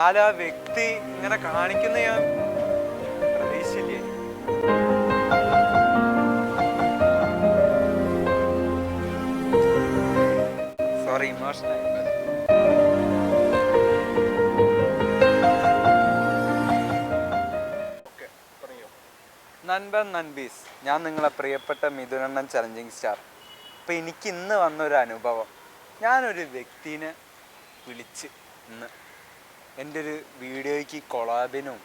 എന്നാലും ആ വ്യക്തി ഇങ്ങനെ കാണിക്കുന്ന ഞാൻ പ്രതീക്ഷിച്ചില്ലേ? സോറി ഇമോഷണൽ നൻപൻ നൻബീസ് ഞാൻ നിങ്ങളെ പ്രിയപ്പെട്ട മിഥുനണ്ണൻ ചലഞ്ചിങ് സ്റ്റാർ അപ്പം എനിക്ക് ഇന്ന് വന്നൊരു അനുഭവം. ഞാനൊരു വ്യക്തിനെ വിളിച്ച് ഇന്ന് എന്റെ ഒരു വീഡിയോയ്ക്ക് കൊളാബിനും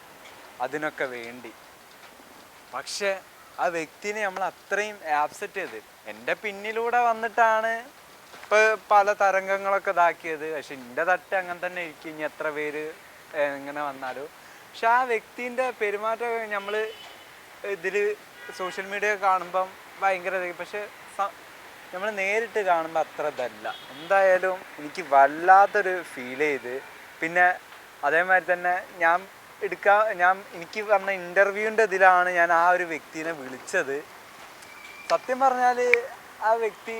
അതിനൊക്കെ വേണ്ടി. പക്ഷെ ആ വ്യക്തിനെ നമ്മൾ അത്രയും ആപ്സെറ്റ് ചെയ്ത്. എന്റെ പിന്നിലൂടെ വന്നിട്ടാണ് ഇപ്പോൾ പല തരംഗങ്ങളൊക്കെ ഇതാക്കിയത്. പക്ഷെ എന്റെ തട്ട് അങ്ങനെ തന്നെ ഇരിക്കും. ഇനി എത്ര പേര് എങ്ങനെ വന്നാലും. പക്ഷെ ആ വ്യക്തിന്റെ പെരുമാറ്റം നമ്മൾ ഇതിൽ സോഷ്യൽ മീഡിയ കാണുമ്പം ഭയങ്കര പക്ഷെ നമ്മൾ നേരിട്ട് കാണുമ്പോൾ അത്ര ഇതല്ല. എന്തായാലും എനിക്ക് വല്ലാത്തൊരു ഫീൽ ചെയ്ത്. പിന്നെ അതേമാതിരി തന്നെ ഞാൻ എടുക്കാൻ ഞാൻ എനിക്ക് പറഞ്ഞ ഇന്റർവ്യൂവിന്റെ ഇതിലാണ് ഞാൻ ആ ഒരു വ്യക്തിനെ വിളിച്ചത്. സത്യം പറഞ്ഞാൽ ആ വ്യക്തി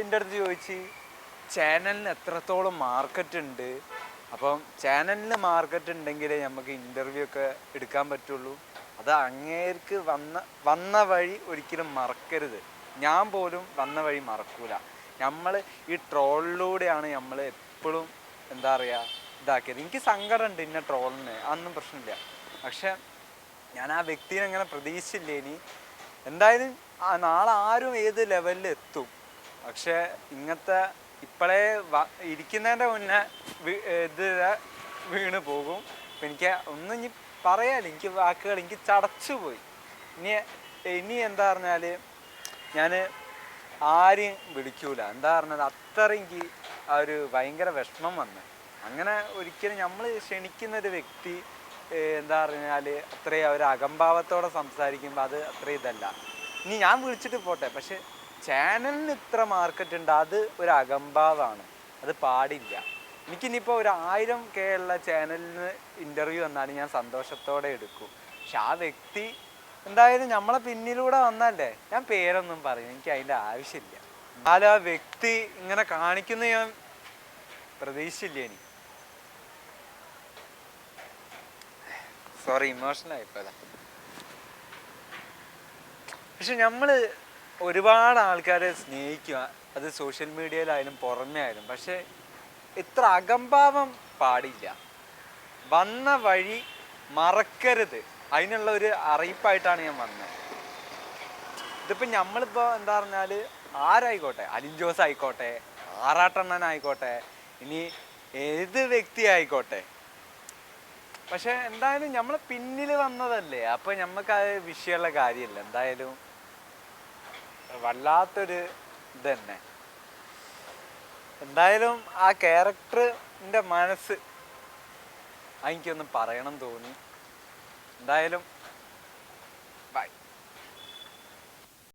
എന്റെ അടുത്ത് ചോദിച്ച് ചാനലിന് എത്രത്തോളം മാർക്കറ്റ് ഉണ്ട്? അപ്പം ചാനലിന് മാർക്കറ്റ് ഉണ്ടെങ്കിലേ നമുക്ക് ഇന്റർവ്യൂ ഒക്കെ എടുക്കാൻ പറ്റുള്ളൂ. അത് അങ്ങേർക്ക് വന്ന വന്ന വഴി ഒരിക്കലും മറക്കരുത്. ഞാൻ പോലും വന്ന വഴി മറക്കൂല. നമ്മൾ ഈ ട്രോളിലൂടെയാണ് നമ്മൾ എപ്പോഴും എന്താ പറയുക ഇതാക്കിയത്. എനിക്ക് സങ്കടമുണ്ട് ഇന്ന ട്രോളിന്. അതൊന്നും പ്രശ്നമില്ല. പക്ഷെ ഞാൻ ആ വ്യക്തിനെ അങ്ങനെ പ്രതീക്ഷിച്ചില്ല ഇനി? എന്തായാലും നാളെ ആരും ഏത് ലെവലിൽ എത്തും. പക്ഷെ ഇങ്ങനത്തെ ഇപ്പോഴേ ഇരിക്കുന്നതിന്റെ മുന്നേ ഇത് വീണ് പോകും. അപ്പം എനിക്ക് ഒന്നും ഇനി പറയാല്ല എനിക്ക് വാക്കുകൾ എനിക്ക് ചടച്ചു പോയി. ഇനി ഇനി എന്താ പറഞ്ഞാൽ ഞാൻ ആരെയും വിളിക്കൂല. എന്താ പറഞ്ഞത്? അത്ര എനിക്ക് ആ ഒരു ഭയങ്കര വിഷമം വന്ന്. അങ്ങനെ ഒരിക്കലും നമ്മൾ ക്ഷണിക്കുന്ന ഒരു വ്യക്തി എന്താ പറഞ്ഞാൽ അത്രയും ഒരു അകംഭാവത്തോടെ സംസാരിക്കുമ്പോൾ അത് അത്ര ഇതല്ല. ഇനി ഞാൻ വിളിച്ചിട്ട് പോട്ടെ പക്ഷെ ചാനലിന് ഇത്ര മാർക്കറ്റ് ഉണ്ട് അത് ഒരു അകംഭാവമാണ് അത് പാടില്ല. എനിക്കിനിപ്പോൾ ഒരു ആയിരം കെ ഉള്ള ചാനലിന് ഇന്റർവ്യൂ വന്നാലും ഞാൻ സന്തോഷത്തോടെ എടുക്കും. പക്ഷെ ആ വ്യക്തി എന്തായാലും നമ്മളെ പിന്നിലൂടെ വന്നല്ലേ? ഞാൻ പേരൊന്നും പറയും എനിക്ക് അതിന്റെ ആവശ്യമില്ല. എന്നാലും ആ വ്യക്തി ഇങ്ങനെ കാണിക്കുന്ന ഞാൻ പ്രതീക്ഷിച്ചില്ല എനിക്ക്. സോറി ഇമോഷണൽ ആയിപ്പോയതാ. പക്ഷെ നമ്മൾ ഒരുപാട് ആൾക്കാരെ സ്നേഹിക്കുക അത് സോഷ്യൽ മീഡിയയിലായാലും പുറമേ ആയാലും പക്ഷെ ഇത്ര അകംഭാവം പാടില്ല. വന്ന വഴി മറക്കരുത്. അതിനുള്ള ഒരു അറിയിപ്പായിട്ടാണ് ഞാൻ വന്നത് ഇതിപ്പോൾ നമ്മളിപ്പോൾ എന്താ പറഞ്ഞാൽ ആരായിക്കോട്ടെ? അലിൻ ജോസ് ആയിക്കോട്ടെ ആറാട്ടണ്ണൻ ആയിക്കോട്ടെ ഇനി ഏത് വ്യക്തി ആയിക്കോട്ടെ? പക്ഷെ എന്തായാലും നമ്മൾ പിന്നിൽ വന്നതല്ലേ. അപ്പൊ നമുക്ക് അത് വിഷയമുള്ള കാര്യമല്ല. എന്തായാലും വല്ലാത്തൊരു ഇത് തന്നെ എന്തായാലും ആ ക്യാരക്ടറിന്റെ മനസ്സ് എനിക്കൊന്ന് പറയണം തോന്നി. എന്തായാലും